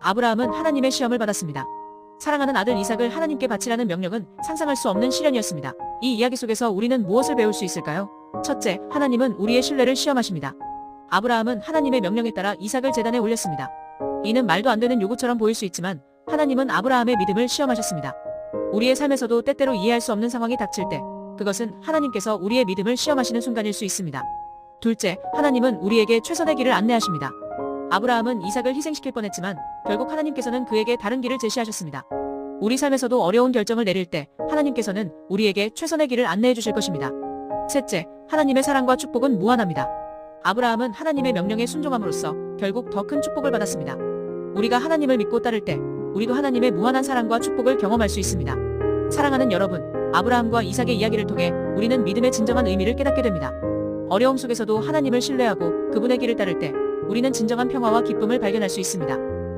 아브라함은 하나님의 시험을 받았습니다. 사랑하는 아들 이삭을 하나님께 바치라는 명령은 상상할 수 없는 시련이었습니다. 이 이야기 속에서 우리는 무엇을 배울 수 있을까요? 첫째, 하나님은 우리의 신뢰를 시험하십니다. 아브라함은 하나님의 명령에 따라 이삭을 제단에 올렸습니다. 이는 말도 안 되는 요구처럼 보일 수 있지만 하나님은 아브라함의 믿음을 시험하셨습니다. 우리의 삶에서도 때때로 이해할 수 없는 상황이 닥칠 때 그것은 하나님께서 우리의 믿음을 시험하시는 순간일 수 있습니다. 둘째, 하나님은 우리에게 최선의 길을 안내하십니다. 아브라함은 이삭을 희생시킬 뻔했지만 결국 하나님께서는 그에게 다른 길을 제시하셨습니다. 우리 삶에서도 어려운 결정을 내릴 때 하나님께서는 우리에게 최선의 길을 안내해 주실 것입니다. 셋째, 하나님의 사랑과 축복은 무한합니다. 아브라함은 하나님의 명령에 순종함으로써 결국 더 큰 축복을 받았습니다. 우리가 하나님을 믿고 따를 때 우리도 하나님의 무한한 사랑과 축복을 경험할 수 있습니다. 사랑하는 여러분, 아브라함과 이삭의 이야기를 통해 우리는 믿음의 진정한 의미를 깨닫게 됩니다. 어려움 속에서도 하나님을 신뢰하고 그분의 길을 따를 때 우리는 진정한 평화와 기쁨을 발견할 수 있습니다.